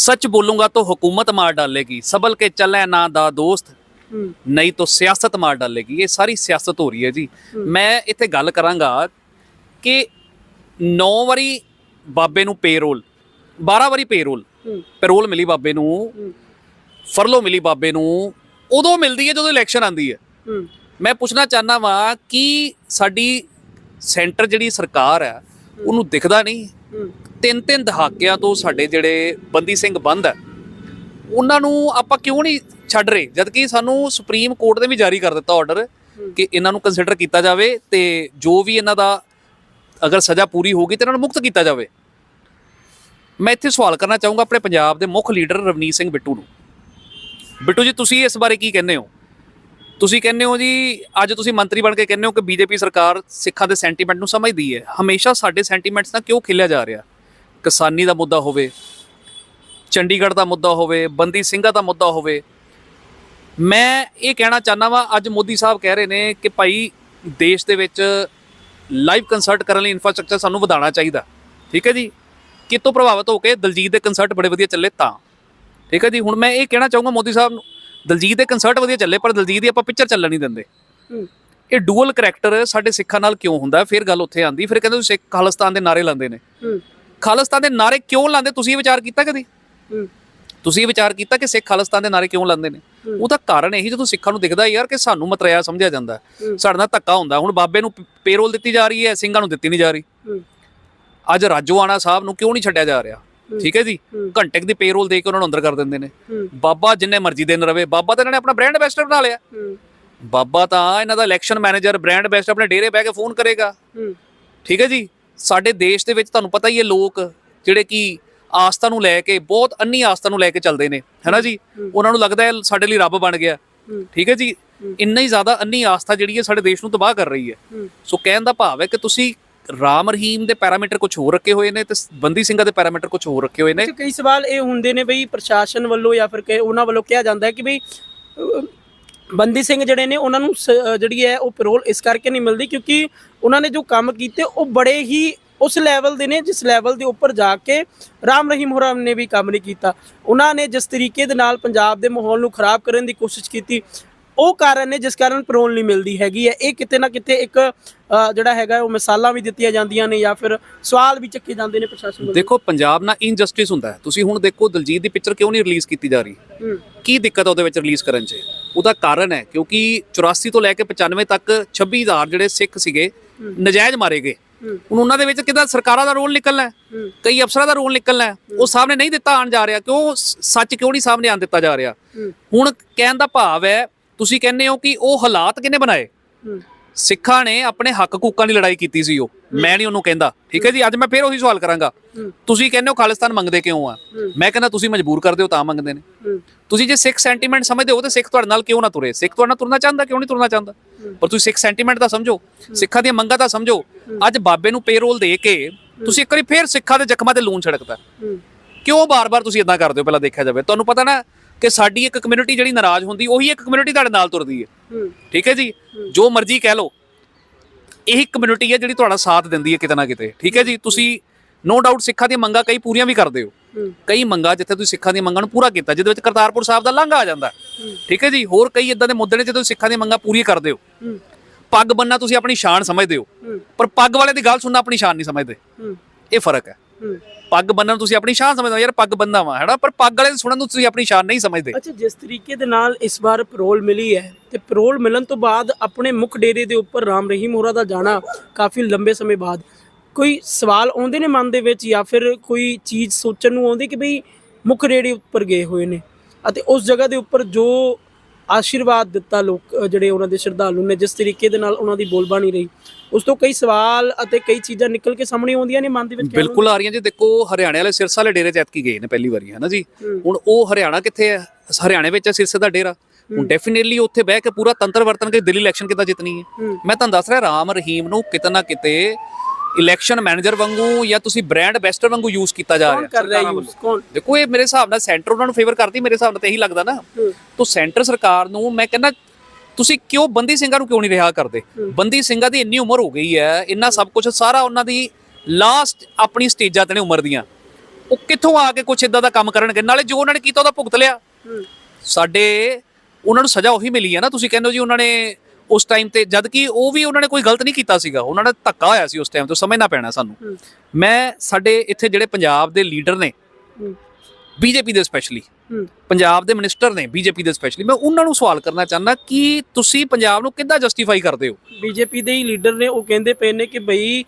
सच बोलूंगा तो हुकूमत मार डालेगी सबल के चले ना दा दोस्त ਹੂੰ ਨਹੀਂ ਤਾਂ ਸਿਆਸਤ ਮਾਰ ਡਾਲੇਗੀ ਇਹ ਸਾਰੀ ਸਿਆਸਤ ਹੋ ਰਹੀ ਹੈ ਜੀ ਮੈਂ ਇੱਥੇ ਗੱਲ ਕਰਾਂਗਾ ਕਿ 9 ਵਾਰੀ ਬਾਬੇ ਨੂੰ ਪੇਰੋਲ 12 ਵਾਰੀ ਪੇਰੋਲ ਹੂੰ। ਪੈਰੋਲ ਮਿਲੀ ਬਾਬੇ ਨੂੰ ਹੂੰ। ਫਰਲੋ ਮਿਲੀ ਬਾਬੇ ਨੂੰ ਉਦੋਂ ਮਿਲਦੀ ਹੈ ਜਦੋਂ ਇਲੈਕਸ਼ਨ ਆਂਦੀ ਹੈ। ਹੂੰ। ਮੈਂ ਪੁੱਛਣਾ ਚਾਹਨਾ ਵਾਂ ਕਿ ਸਾਡੀ ਸੈਂਟਰ ਜਿਹੜੀ ਸਰਕਾਰ ਹੈ ਉਹਨੂੰ ਦਿਖਦਾ ਨਹੀਂ? ਹੂੰ। ਤਿੰਨ ਤਿੰਨ ਦਹਾਕਿਆਂ ਤੋਂ ਸਾਡੇ ਜਿਹੜੇ ਬੰਦੀ ਸਿੰਘ ਬੰਦ ਹੈ ਉਹਨਾਂ ਨੂੰ ਆਪਾਂ ਕਿਉਂ ਨਹੀਂ ਛੱਡ ਰਹੇ? ਜਦ ਕਿ ਸਾਨੂੰ ਸੁਪਰੀਮ ਕੋਰਟ ਨੇ ਵੀ ਜਾਰੀ ਕਰ ਦਿੱਤਾ ਆਰਡਰ ਕਿ ਇਹਨਾਂ ਨੂੰ ਕੰਸੀਡਰ ਕੀਤਾ ਜਾਵੇ ਤੇ ਜੋ ਵੀ ਇਹਨਾਂ ਦਾ ਅਗਰ ਸਜ਼ਾ ਪੂਰੀ ਹੋਗੀ ਤੇ ਇਹਨਾਂ ਨੂੰ ਮੁਕਤ ਕੀਤਾ ਜਾਵੇ। ਮੈਂ ਇੱਥੇ ਸਵਾਲ ਕਰਨਾ ਚਾਹੂੰਗਾ ਆਪਣੇ ਪੰਜਾਬ ਦੇ ਮੁੱਖ ਲੀਡਰ ਰਵਨੀਤ ਸਿੰਘ ਬਿੱਟੂ ਨੂੰ। ਬਿੱਟੂ ਜੀ, ਤੁਸੀਂ ਇਸ ਬਾਰੇ ਕੀ ਕਹਿੰਦੇ ਹੋ? ਤੁਸੀਂ ਕਹਿੰਦੇ ਹੋ ਜੀ, ਅੱਜ ਤੁਸੀਂ ਮੰਤਰੀ ਬਣ ਕੇ ਕਹਿੰਦੇ ਹੋ ਕਿ ਬੀਜੇਪੀ ਸਰਕਾਰ ਸਿੱਖਾਂ ਦੇ ਸੈਂਟੀਮੈਂਟ ਨੂੰ ਸਮਝਦੀ ਹੈ। ਹਮੇਸ਼ਾ ਸਾਡੇ ਸੈਂਟੀਮੈਂਟਸ ਨਾਲ ਕਿਉਂ ਖਿਲਿਆ ਜਾ ਰਿਹਾ? ਕਿਸਾਨੀ ਦਾ ਮੁੱਦਾ ਹੋਵੇ, ਚੰਡੀਗੜ੍ਹ ਦਾ ਮੁੱਦਾ ਹੋਵੇ, ਬੰਦੀ ਸਿੰਘਾਂ ਦਾ ਮੁੱਦਾ ਹੋਵੇ। ਮੈਂ ਇਹ ਕਹਿਣਾ ਚਾਹਨਾ ਵਾ, ਅੱਜ ਮੋਦੀ ਸਾਹਿਬ ਕਹਿ ਰਹੇ ਨੇ ਕਿ ਭਾਈ ਦੇਸ਼ ਦੇ ਵਿੱਚ ਲਾਈਵ ਕੰਸਰਟ ਕਰਨ ਲਈ ਇਨਫਰਾਸਟ੍ਰਕਚਰ ਸਾਨੂੰ ਵਧਾਉਣਾ ਚਾਹੀਦਾ। ਠੀਕ ਹੈ ਜੀ? ਕਿਤੋਂ ਪ੍ਰਭਾਵਿਤ ਹੋ ਕੇ ਦਲਜੀਤ ਦੇ ਕੰਸਰਟ ਬੜੇ ਵਧੀਆ ਚੱਲੇ ਤਾਂ। ਠੀਕ ਹੈ ਜੀ? ਹੁਣ ਮੈਂ ਇਹ ਕਹਿਣਾ ਚਾਹੂੰਗਾ ਮੋਦੀ ਸਾਹਿਬ ਨੂੰ ਦਲਜੀਤ ਦੇ ਕੰਸਰਟ ਵਧੀਆ ਚੱਲੇ ਪਰ ਦਲਜੀਤ ਦੀ ਆਪਾਂ ਪਿਕਚਰ ਚੱਲਣ ਨਹੀਂ ਦਿੰਦੇ। ਇਹ ਡੂਅਲ ਕਰੈਕਟਰ ਸਾਡੇ ਸਿੱਖਾਂ ਨਾਲ ਕਿਉਂ ਹੁੰਦਾ? ਫਿਰ ਗੱਲ ਉੱਥੇ ਆਂਦੀ ਫਿਰ ਕਹਿੰਦੇ ਤੁਸੀਂ ਸਿੱਖ ਖਾਲਿਸਤਾਨ ਦੇ ਨਾਰੇ ਲਾਉਂਦੇ ਨੇ। ਖਾਲਿਸਤਾਨ ਦੇ ਨਾਰੇ ਕਿਉਂ ਲਾਉਂਦੇ? ਤੁਸੀਂ ਇਹ ਵਿਚਾਰ ਕੀਤਾ ਕਦੀ? ਤੁਸੀਂ ਇਹ ਵਿਚਾਰ ਕੀਤਾ ਕਿ ਸਿੱਖ ਖਾਲਿਸਤਾਨ ਦੇ ਨਾਰੇ ਕਿਉਂ ਲਾਉਂਦੇ ਨੇ। ਉਹਦਾ ਕਾਰਨ ਇਹੀ ਜਦੋਂ ਸਿੱਖਾਂ ਨੂੰ ਦਿਖਦਾ ਯਾਰ ਕਿ ਸਾਨੂੰ ਮਤਰਿਆ ਸਮਝਿਆ ਜਾਂਦਾ। ਸਾਡੇ ਨਾਲ ਧੱਕਾ ਹੁੰਦਾ। ਹੁਣ ਬਾਬੇ ਨੂੰ ਪੇਰੋਲ ਦਿੱਤੀ ਜਾ ਰਹੀ ਹੈ ਸਿੰਘਾਂ ਨੂੰ ਦਿੱਤੀ ਨਹੀਂ ਜਾ ਰਹੀ। ਅੱਜ ਰਾਜੋਆਣਾ ਸਾਹਿਬ ਨੂੰ ਕਿਉਂ ਨਹੀਂ ਛੱਡਿਆ ਜਾ ਰਿਹਾ। ਠੀਕ ਹੈ ਜੀ। ਘੰਟੇ ਦੀ ਪੇਰੋਲ ਦੇ ਕੇ ਉਹਨਾਂ ਨੂੰ ਅੰਦਰ ਕਰ ਦਿੰਦੇ ਨੇ। ਬਾਬਾ ਜਿੰਨੇ ਮਰਜ਼ੀ ਦਿਨ ਰਵੇ ਬਾਬਾ ਤਾਂ ਇਹਨਾਂ ਨੇ ਆਪਣਾ ਬ੍ਰਾਂਡ ਐਂਬੈਸਡਰ ਬਣਾ ਲਿਆ। ਬਾਬਾ ਤਾਂ ਇਹਨਾਂ ਦਾ ਇਲੈਕਸ਼ਨ ਮੈਨੇਜਰ ਬ੍ਰਾਂਡ ਐਂਬੈਸਡਰ ਆਪਣੇ ਡੇਰੇ ਬਹਿ ਕੇ ਫੋਨ ਕਰੇਗਾ। ਠੀਕ ਹੈ ਜੀ? ਸਾਡੇ ਦੇਸ਼ ਦੇ ਵਿੱਚ ਤੁਹਾਨੂੰ ਪਤਾ ਹੀ ਹੈ ਲੋਕ ਜਿਹੜੇ ਕਿ ਆਸਥਾ ਨੂੰ ਲੈ ਕੇ ਬਹੁਤ ਅੰਨੀ ਆਸਥਾ ਨੂੰ ਲੈ ਕੇ ਚੱਲਦੇ ਨੇ। ਹੈਨਾ ਜੀ। ਉਹਨਾਂ ਨੂੰ ਲੱਗਦਾ ਹੈ ਸਾਡੇ ਲਈ ਰੱਬ ਬਣ ਗਿਆ। ਠੀਕ ਹੈ ਜੀ? ਇੰਨਾ ਹੀ ਜ਼ਿਆਦਾ ਅੰਨੀ ਆਸਥਾ ਜਿਹੜੀ ਹੈ ਸਾਡੇ ਦੇਸ਼ ਨੂੰ ਤਬਾਹ ਕਰ ਰਹੀ ਹੂੰ। ਸੋ ਕਹਿਣ ਦਾ ਭਾਵ ਹੈ ਕਿ ਤੁਸੀਂ ਰਾਮ ਰਹੀਮ ਦੇ ਪੈਰਾਮੀਟਰ ਕੁਝ ਹੋਰ ਰੱਖੇ ਹੋਏ ਨੇ ਤੇ ਬੰਦੀ ਸਿੰਘਾਂ ਦੇ ਪੈਰਾਮੀਟਰ ਕੁਝ ਹੋਰ ਰੱਖੇ ਹੋਏ ਨੇ। ਕਈ ਸਵਾਲ ਇਹ ਹੁੰਦੇ ਨੇ ਬਈ ਪ੍ਰਸ਼ਾਸਨ ਵੱਲੋਂ ਜਾਂ ਫਿਰ ਕਿ ਉਹਨਾਂ ਵੱਲੋਂ ਕਿਹਾ ਜਾਂਦਾ ਹੈ ਕਿ ਬਈ ਬੰਦੀ ਸਿੰਘ ਜਿਹੜੇ ਨੇ ਉਹਨਾਂ ਨੂੰ ਜਿਹੜੀ ਹੈ ਉਹ ਪੈਰੋਲ ਇਸ ਕਰਕੇ ਨਹੀਂ ਮਿਲਦੀ ਕਿਉਂਕਿ ਉਹਨਾਂ ਨੇ ਜੋ ਕੰਮ ਕੀਤੇ ਉਹ ਬੜੇ ਹੀ ਉਸ ਲੈਵਲ ਦੇ ਨੇ ਜਿਸ ਲੈਵਲ ਦੇ ਉੱਪਰ ਜਾ ਕੇ ਰਾਮ ਰਹੀਮ ਹੋਰਾਂ ਨੇ ਵੀ ਕੰਮ ਨਹੀਂ ਕੀਤਾ। ਉਹਨਾਂ ਨੇ ਜਿਸ ਤਰੀਕੇ ਦੇ ਨਾਲ ਪੰਜਾਬ ਦੇ ਮਾਹੌਲ ਨੂੰ ਖਰਾਬ ਕਰਨ ਦੀ ਕੋਸ਼ਿਸ਼ ਕੀਤੀ ਉਹ ਕਾਰਨ ਨੇ ਜਿਸ ਕਾਰਨ ਪੈਰੋਲ ਨਹੀਂ ਮਿਲਦੀ ਹੈਗੀ ਹੈ। ਇਹ ਕਿਤੇ ਨਾ ਕਿਤੇ ਇੱਕ ਜਿਹੜਾ ਹੈਗਾ ਉਹ ਮਿਸਾਲਾਂ ਵੀ ਦਿੱਤੀਆਂ ਜਾਂਦੀਆਂ ਨੇ ਜਾਂ ਫਿਰ ਸਵਾਲ ਵੀ ਚੱਕੇ ਜਾਂਦੇ ਨੇ ਪ੍ਰਸ਼ਾਸਨ ਵੱਲੋਂ। ਦੇਖੋ ਪੰਜਾਬ ਨਾਲ ਇਨਜਸਟਿਸ ਹੁੰਦਾ ਹੈ। ਤੁਸੀਂ ਹੁਣ ਦੇਖੋ ਦਲਜੀਤ ਦੀ ਪਿਕਚਰ ਕਿਉਂ ਨਹੀਂ ਰਿਲੀਜ਼ ਕੀਤੀ ਜਾ ਰਹੀ? ਕੀ ਦਿੱਕਤ ਹੈ ਉਹਦੇ ਵਿੱਚ ਰਿਲੀਜ਼ ਕਰਨ 'ਚ? ਉਹਦਾ ਕਾਰਨ ਹੈ ਕਿਉਂਕਿ 84 ਤੋਂ ਲੈ ਕੇ 95 ਤੱਕ 26000 ਜਿਹੜੇ ਸਿੱਖ ਸੀਗੇ। ਨਜਾਇਜ਼ ਮਾਰੇ ਗਏ। ਹੁਣ ਉਹਨਾਂ ਦੇ ਵਿੱਚ ਕਿਦਾਂ ਸਰਕਾਰਾਂ ਦਾ ਰੋਲ ਨਿਕਲਣਾ ਕਈ ਅਫਸਰਾਂ ਦਾ ਰੋਲ ਨਿਕਲਣਾ ਹੈ। ਉਹ ਸਾਹਮਣੇ ਨਹੀਂ ਦਿੱਤਾ ਆਣ ਜਾ ਰਿਹਾ। ਕਿਉਂ ਸੱਚ ਕਿਉਂ ਨਹੀਂ ਸਾਹਮਣੇ ਆਣ ਦਿੱਤਾ ਜਾ ਰਿਹਾ? ਹੁਣ ਕਹਿਣ ਦਾ ਭਾਵ ਹੈ ਤੁਸੀਂ ਕਹਿੰਦੇ ਹੋ ਕਿ ਉਹ ਹਾਲਾਤ ਕਿਹਨੇ ਬਣਾਏ? ਸਿੱਖਾਂ ਨੇ ਆਪਣੇ ਹੱਕ ਹਕੂਕਾਂ ਦੀ ਲੜਾਈ ਕੀਤੀ ਸੀ ਉਹ। ਮੈਂ ਨਹੀਂ ਉਹਨੂੰ ਕਹਿੰਦਾ ਠੀਕ ਹੈ ਜੀ? ਅੱਜ ਮੈਂ ਫੇਰ ਉਹੀ ਸਵਾਲ ਕਰਾਂਗਾ। ਤੁਸੀਂ ਕਹਿੰਦੇ ਹੋ ਖਾਲਿਸਤਾਨ ਮੰਗਦੇ ਕਿਉਂ ਆ? ਮੈਂ ਕਹਿੰਦਾ ਤੁਸੀਂ ਮਜਬੂਰ ਕਰਦੇ ਹੋ ਤਾਂ ਮੰਗਦੇ ਨੇ। ਤੁਸੀਂ ਜੇ ਸਿੱਖ ਸੈਂਟੀਮੈਂਟ ਸਮਝਦੇ ਹੋ ਤਾਂ ਸਿੱਖ ਤੁਹਾਡੇ ਨਾਲ ਕਿਉਂ ਨਾ ਤੁਰੇ? ਸਿੱਖ ਤੁਹਾਡੇ ਨਾਲ ਤੁਰਨਾ ਚਾਹੁੰਦਾ ਕਿਉਂ ਨਹੀਂ ਤੁਰਨਾ ਚਾਹੁੰਦਾ। ਪਰ ਤੁਸੀਂ ਸਿੱਖ ਸੈਂਟੀਮੈਂਟ ਦਾ ਸਮਝੋ। ਸਿੱਖਾਂ ਦੀਆਂ ਮੰਗਾਂ ਦਾ ਸਮਝੋ। ਅੱਜ ਬਾਬੇ ਨੂੰ ਪੇਰੋਲ ਦੇ ਕੇ ਤੁਸੀਂ ਇੱਕ ਵਾਰੀ ਫੇਰ ਸਿੱਖਾਂ ਦੇ ਜ਼ਖਮਾਂ ਤੇ ਲੂਣ ਛੜਕਦਾ ਕਿਉਂ ਬਾਰ-ਬਾਰ ਤੁਸੀਂ ਇਦਾਂ ਕਰਦੇ ਹੋ? ਪਹਿਲਾਂ ਦੇਖਿਆ ਜਾਵੇ। ਤੁਹਾਨੂੰ ਪਤਾ ਨਾ ਕਿ ਸਾਡੀ ਇੱਕ ਕਮਿਊਨਿਟੀ ਜਿਹੜੀ ਨਾਰਾਜ਼ ਹੁੰਦੀ ਉਹੀ ਇੱਕ ਕਮਿਊਨਿਟੀ ਤੁਹਾਡੇ ਨਾਲ ਤੁਰਦੀ ਹੈ। ਠੀਕ ਹੈ ਜੀ? ਜੋ ਮਰਜ਼ੀ ਕਹਿ ਲਓ ਇਹੀ ਕਮਿਊਨਿਟੀ ਹੈ ਜਿਹੜੀ ਤੁਹਾਡਾ ਸਾਥ ਦਿੰਦੀ ਹੈ ਕਿਤੇ ਨਾ ਕਿਤੇ। ਠੀਕ ਹੈ ਜੀ? ਤੁਸੀਂ ਨੋ ਡਾਊਟ ਸਿੱਖਾਂ ਦੀਆਂ ਮੰਗਾਂ ਕਈ ਪੂਰੀਆਂ ਵੀ ਕਰਦੇ ਹੋ। ਕਈ ਮੰਗਾਂ ਜਿੱਥੇ ਤੁਸੀਂ ਸਿੱਖਾਂ ਦੀਆਂ ਮੰਗਾਂ ਨੂੰ ਪੂਰਾ ਕੀਤਾ ਜਿਹਦੇ ਵਿੱਚ ਕਰਤਾਰਪੁਰ ਸਾਹਿਬ ਦਾ ਲਾਂਘਾ ਆ ਜਾਂਦਾ। ਠੀਕ ਹੈ ਜੀ? ਹੋਰ ਕਈ ਇਦਾਂ ਦੇ ਮੁੱਦੇ ਨੇ ਜਦੋਂ ਸਿੱਖਾਂ ਦੀਆਂ ਮੰਗਾਂ ਪੂਰੀਆਂ ਕਰਦੇ ਹੋ। ਪੱਗ ਬੰਨਣਾ ਤੁਸੀਂ ਆਪਣੀ ਸ਼ਾਨ ਸਮਝਦੇ ਹੋ। ਪਰ ਪੱਗ ਵਾਲੇ ਦੀ ਗੱਲ ਸੁਣਨਾ ਆਪਣੀ ਸ਼ਾਨ ਨਹੀਂ ਸਮਝਦੇ। ਇਹ ਫ਼ਰਕ ਹੂੰ। ਪੱਗ ਬੰਨਣ ਤੁਸੀਂ ਆਪਣੀ ਸ਼ਾਨ ਸਮਝਦੇ ਹੋ, ਯਾਰ ਪੱਗ ਬੰਨਦਾ ਵਾ, ਹੈਨਾ? ਪਰ ਪੱਗ ਵਾਲੇ ਸੁਣਨ ਨੂੰ ਤੁਸੀਂ ਆਪਣੀ ਸ਼ਾਨ ਨਹੀਂ ਸਮਝਦੇ। ਅੱਛਾ, ਜਿਸ ਤਰੀਕੇ ਦੇ ਨਾਲ ਇਸ ਵਾਰ ਪੈਰੋਲ ਮਿਲੀ ਹੈ, ਤੇ ਪੈਰੋਲ ਮਿਲਣ ਤੋਂ ਬਾਅਦ ਆਪਣੇ ਮੁੱਖ ਡੇਰੇ ਦੇ ਉੱਪਰ ਰਾਮ ਰਹੀਮ ਹੋਰਾਂ ਦਾ ਜਾਣਾ ਕਾਫੀ ਲੰਬੇ ਸਮੇਂ ਬਾਅਦ। ਕੋਈ ਸਵਾਲ ਆਉਂਦੇ ਨੇ ਮਨ ਦੇ ਵਿੱਚ ਜਾਂ ਫਿਰ ਕੋਈ ਚੀਜ਼ ਸੋਚਣ ਨੂੰ ਆਉਂਦੀ ਕਿ ਭਈ ਮੁੱਖ ਡੇਰੇ ਉੱਪਰ ਗਏ ਹੋਏ ਨੇ? ਅਤੇ ਉਸ ਜਗ੍ਹਾ ਦੇ ਉੱਪਰ ਜੋ ਆਸ਼ੀਰਵਾਦ ਦਿੱਤਾ ਲੋਕ, ਜਿਹੜੇ ਉਹਨਾਂ ਦੇ ਸ਼ਰਧਾਲੂ ਨੇ, ਜਿਸ ਤਰੀਕੇ ਦੇ ਨਾਲ ਉਹਨਾਂ ਦੀ ਬੋਲਬਾਣੀ ਰਹੀ। ਉਸ ਤੋਂ ਕਈ ਸਵਾਲ ਅਤੇ ਕਈ ਚੀਜ਼ਾਂ ਨਿਕਲ ਕੇ ਸਾਹਮਣੇ ਆਉਂਦੀਆਂ ਨੇ ਮਨ ਦੇ ਵਿੱਚ। ਬਿਲਕੁਲ ਆ ਰਹੀਆਂ ਜੀ। ਦੇਖੋ ਹਰਿਆਣੇ ਵਾਲੇ ਸਿਰਸਾ ਵਾਲੇ ਡੇਰੇ ਚ ਐਤਕੀ ਗਏ ਨੇ ਪਹਿਲੀ ਵਾਰੀ ਹੈ ਨਾ ਜੀ। ਹੁਣ ਉਹ ਹਰਿਆਣਾ ਕਿੱਥੇ ਹੈ? ਹਰਿਆਣੇ ਵਿੱਚ ਹੈ ਸਿਰਸੇ ਦਾ ਡੇਰਾ। ਹੁਣ ਡੈਫੀਨਿਟਲੀ ਉੱਥੇ ਬਹਿ ਕੇ ਪੂਰਾ ਤੰਤਰ ਵਰਤਨ ਕੇ ਦਿੱਲੀ ਇਲੈਕਸ਼ਨ ਕਿੱਦਾਂ ਜਿੱਤਣੀ ਹੈ? ਮੈਂ ਤੁਹਾਨੂੰ ਦੱਸ ਰਿਹਾ ਰਾਮ ਰਹੀਮ ਨੂੰ ਕਿਤੇ ਨਾ ਕਿਤੇ ਇਲੈਕਸ਼ਨ ਮੈਨੇਜਰ ਵਾਂਗੂ ਜਾਂ ਤੁਸੀਂ ਬ੍ਰਾਂਡ ਬੈਸਟਰ ਵਾਂਗੂ ਯੂਜ਼ ਕੀਤਾ ਜਾ ਕੌਣ ਰਿਹਾ। ਕਰ ਰਿਹਾ ਯੂਜ਼। ਕੌਣ? ਦੇਖੋ ਇਹ ਮੇਰੇ ਹਿਸਾਬ ਨਾਲ ਸੈਂਟਰ ਉਹਨਾਂ ਨੂੰ ਫੇਵਰ ਕਰਦੀ ਮੇਰੇ ਹਿਸਾਬ ਨਾਲ ਤਾਂ ਇਹੀ ਲੱਗਦਾ ਨਾ। ਤੋ ਸੈਂਟਰ ਸਰਕਾਰ ਨੂੰ ਮੈਂ ਕਹਿੰਦਾ ਤੁਸੀਂ ਕਿਉਂ ਬੰਦੀ ਸਿੰਘਾਂ ਨੂੰ ਕਿਉਂ ਨਹੀਂ ਰਿਹਾ ਕਰਦੇ? ਬੰਦੀ ਸਿੰਘਾਂ ਦੀ ਇੰਨੀ ਉਮਰ ਹੋ ਗਈ ਹੈ ਇੰਨਾ ਸਭ ਕੁਝ ਸਾਰਾ ਉਹਨਾਂ ਦੀ ਲਾਸਟ ਆਪਣੀ ਸਟੇਜਾਂ ਤੇ ਨੇ ਉਮਰ ਦੀਆਂ। ਉਹ ਕਿੱਥੋਂ ਆ ਕੇ ਕੁਝ ਇਦਾਂ ਦਾ ਕੰਮ ਕਰਨਗੇ? ਨਾਲੇ ਜੋ ਉਹਨਾਂ ਨੇ ਕੀਤਾ ਉਹਦਾ ਭੁਗਤ ਲਿਆ। ਸਾਡੇ ਉਹਨਾਂ ਨੂੰ ਸਜ਼ਾ ਉਹੀ ਮਿਲੀ ਹੈ ਨਾ ਤੁਸੀਂ ਕਹਿੰਦੇ ਹੋ ਜੀ ਉਹਨਾਂ ਨੇ ਉਸ ਟਾਈਮ ਤੇ ਜਦ ਕਿ ਉਹ ਵੀ ਉਹਨਾਂ ਨੇ ਕੋਈ ਗਲਤ ਨਹੀਂ ਕੀਤਾ ਸੀਗਾ। ਉਹਨਾਂ ਦਾ ਧੱਕਾ ਹੋਇਆ ਸੀ ਉਸ ਟਾਈਮ ਤੋਂ ਸਮਝਣਾ ਪੈਣਾ ਸਾਨੂੰ। ਮੈਂ ਸਾਡੇ ਇੱਥੇ ਜਿਹੜੇ ਪੰਜਾਬ ਦੇ ਲੀਡਰ ਨੇ ਬੀਜੇਪੀ ਦੇ ਸਪੈਸ਼ਲੀ ਪੰਜਾਬ ਦੇ ਮਿਨਿਸਟਰ ਨੇ ਬੀਜੇਪੀ ਦੇ ਸਪੈਸ਼ਲੀ ਮੈਂ ਉਹਨਾਂ ਨੂੰ ਸਵਾਲ ਕਰਨਾ ਚਾਹੁੰਦਾ ਕਿ ਤੁਸੀਂ ਪੰਜਾਬ ਨੂੰ ਕਿੱਦਾਂ ਜਸਟੀਫਾਈ ਕਰਦੇ ਹੋ? ਬੀਜੇਪੀ ਦੇ ਹੀ ਲੀਡਰ ਨੇ ਉਹ ਕਹਿੰਦੇ ਪਏ ਨੇ ਕਿ ਬਈ